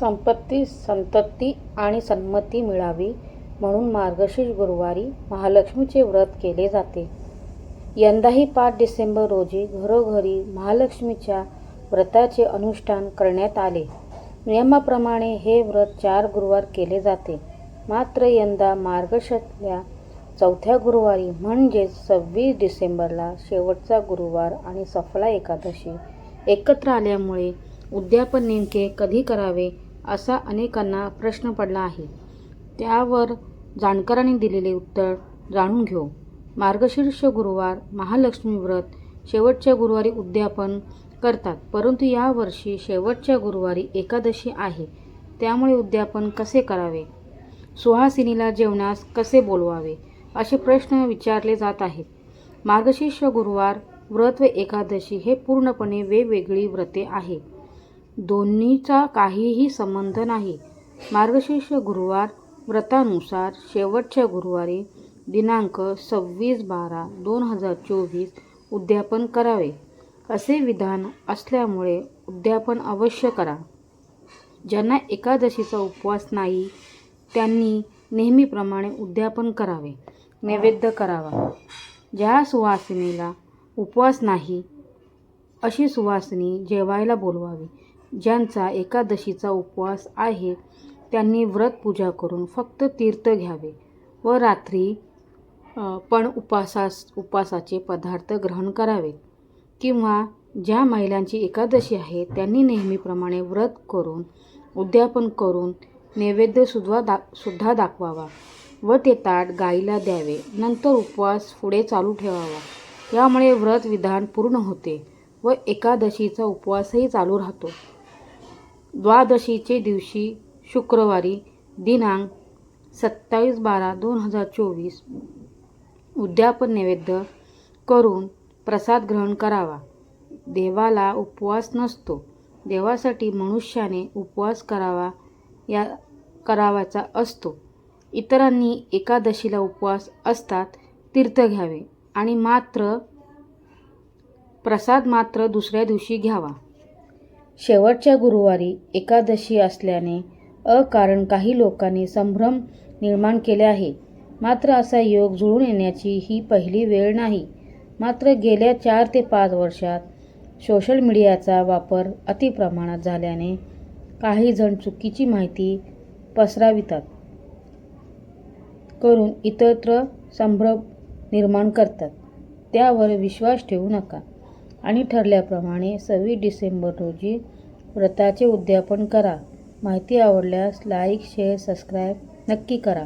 संपत्ती संतती आणि सन्मती मिळावी म्हणून मार्गशीर्ष गुरुवारी महालक्ष्मीचे व्रत केले जाते. यंदाही पाच डिसेंबर रोजी घरोघरी महालक्ष्मीच्या व्रताचे अनुष्ठान करण्यात आले. नियमाप्रमाणे हे व्रत चार गुरुवार केले जाते. मात्र यंदा मार्गशीर्षातल्या चौथ्या गुरुवारी म्हणजेच सव्वीस डिसेंबरला शेवटचा गुरुवार आणि सफला एकादशी एकत्र आल्यामुळे उद्यापन नेमके कधी करावे असा अनेकांना प्रश्न पडला आहे. त्यावर जाणकारांनी दिलेले उत्तर जाणून घेऊ. मार्गशीर्ष गुरुवार महालक्ष्मी व्रत शेवटच्या गुरुवारी उद्यापन करतात परंतु यावर्षी शेवटच्या गुरुवारी एकादशी आहे त्यामुळे उद्यापन कसे करावे? सुहासिनीला जेवणास कसे बोलवावे? असे प्रश्न विचारले जात आहेत. मार्गशीर्ष गुरुवार व्रत व एकादशी हे पूर्णपणे वेगवेगळी व्रते आहे दोन्हीचा काहीही संबंध नाही. मार्गशीर्ष गुरुवार व्रतानुसार शेवटच्या गुरुवारी दिनांक सव्वीस बारा दोन हजार चोवीस उद्यापन करावे. असे विधान असल्यामुळे उद्यापन अवश्य करा. ज्यांना एकादशीचा उपवास नाही त्यांनी नेहमीप्रमाणे उद्यापन करावे. नैवेद्य करावा. ज्या सुवासिनीला उपवास नाही अशी सुवासिनी जेवायला बोलवावी. ज्यांचा एकादशीचा उपवास आहे त्यांनी व्रत पूजा करून फक्त तीर्थ घ्यावे व रात्री पण उपासास उपासाचे पदार्थ ग्रहण करावे. किंवा ज्या महिलांची एकादशी आहे त्यांनी नेहमीप्रमाणे व्रत करून उद्यापन करून नैवेद्य सुद्धा दा सुद्धा दाखवावा व ते ताट गाईला द्यावे. नंतर उपवास पुढे चालू ठेवावा. यामुळे व्रत विधान पूर्ण होते व एकादशीचा उपवासही चालू राहतो. द्वादशीचे दिवशी शुक्रवारी दिनांक सत्तावीस बारा दोन हजार चोवीस. उद्यापन नैवेद्य करून प्रसाद ग्रहण करावा. देवाला उपवास नसतो. देवासाठी मनुष्याने उपवास करावा या करावाचा असतो. इतरांनी एकादशीला उपवास असतात तीर्थ घ्यावे आणि मात्र प्रसाद मात्र दुसऱ्या दिवशी घ्यावा. शेवटच्या गुरुवारी एकादशी असल्याने अकारण काही लोकांनी संभ्रम निर्माण केले आहे. मात्र असा योग जुळून येण्याची ही पहिली वेळ नाही. मात्र गेल्या चार ते पाच वर्षात सोशल मीडियाचा वापर अतिप्रमाणात झाल्याने काही जण चुकीची माहिती पसरावितात करून इतरत्र संभ्रम निर्माण करतात. त्यावर विश्वास ठेवू नका. आणि ठरल्याप्रमाणे सव्वीस डिसेंबर रोजी व्रताचे उद्यापन करा. माहिती आवडल्यास लाईक शेअर सबस्क्राईब नक्की करा.